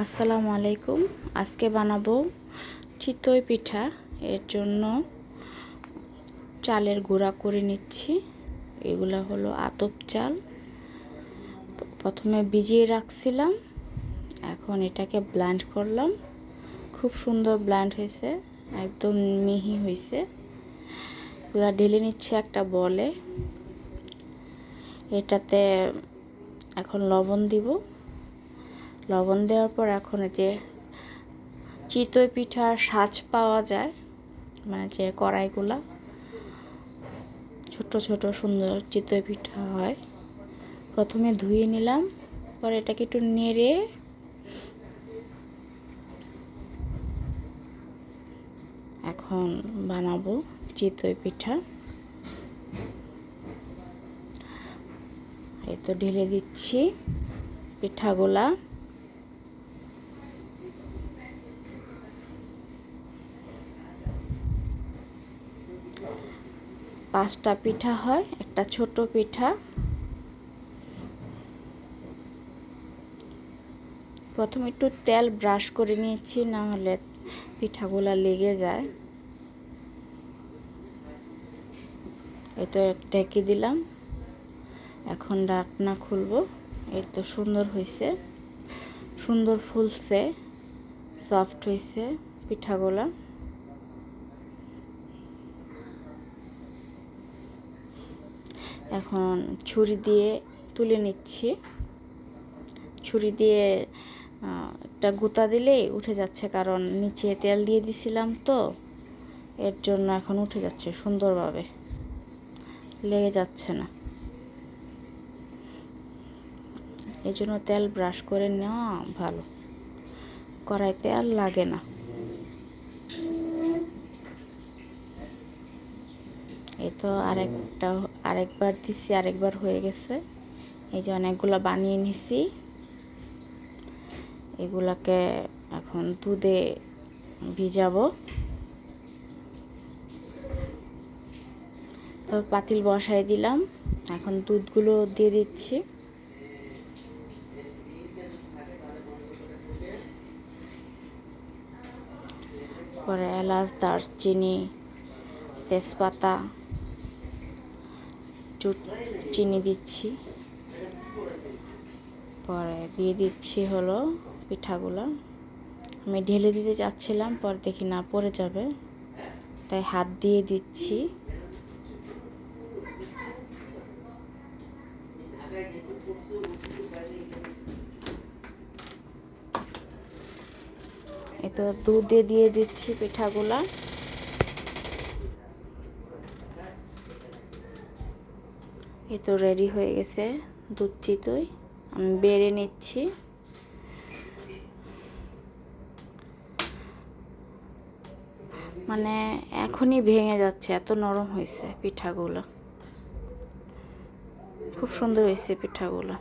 আসসালামু আলাইকুম। আজকে বানাবো চিতই পিঠা। এর জন্য চালের গুঁড়া করে নিচ্ছি। এগুলা হলো আতপ চাল। প্রথমে ভিজিয়ে রাখছিলাম। এখন এটাকে ব্ল্যান্ড করলাম। খুব সুন্দর ব্ল্যান্ড হয়েছে, একদম মিহি হয়েছে। এগুলা ঢেলে নিচ্ছে একটা বলে। এটাতে এখন লবণ দিব। লবণ দেওয়ার পর এখন যে চিতই পিঠার সাজ পাওয়া যায় মানে যে কড়াইগুলা, ছোট ছোট সুন্দর চিতই পিঠা হয়। প্রথমে ধুয়ে নিলাম, পরে এটাকে একটু নেড়ে এখন বানাবো চিতই পিঠা। এই তো ঢেলে দিচ্ছি পিঠাগুলা। পাঁচটা পিঠা হয়, একটা ছোট পিঠা। প্রথমে একটু তেল ব্রাশ করে নিয়েছি, না হলে পিঠাগুলা লেগে যায়। এই তো ঢেকে দিলাম। এখন ডাকনা খুলবো। এই তো সুন্দর হয়েছে। সুন্দর ফুলছে সফট হয়েছে পিঠাগুলা। এখন ছুরি দিয়ে তুলে নিচ্ছি। ছুরি দিয়ে একটা গুতা দিলেই উঠে যাচ্ছে, কারণ নিচে তেল দিয়ে দিছিলাম তো, এর জন্য এখন উঠে যাচ্ছে সুন্দরভাবে। লেগে যাচ্ছে না। এই জন্য তেল ব্রাশ করে নেওয়া ভালো। কড়াইতে আর লাগে না। এই তো আরেকটা, আরেকবার দিছি, আরেকবার হয়ে গেছে। এই যে অনেকগুলো বানিয়ে নিছি। এগুলাকে এখন দুধে ভিজাবো। তো পাতিল বসায় দিলাম। এখন দুধগুলো দিয়ে দিচ্ছি। পরে এলাচ, দারচিনি, তেজপাতা চিনি দিচ্ছি। পরে দিয়ে দিচ্ছি হলো পিঠাগুলো। আমি ঢেলে দিতে যাচ্ছিলাম পরে দেখি না, পড়ে যাবে। তাই হাত দিয়ে দিচ্ছি। এ তো দুধে দিয়ে দিচ্ছি পিঠাগুলা। এ তো রেডি হয়ে গেছে। দুধ চিতই আমি বেড়ে নিচ্ছি। মানে এখনই ভেঙে যাচ্ছে, এত নরম হয়েছে পিঠাগুলো। খুব সুন্দর হয়েছে পিঠাগুলো।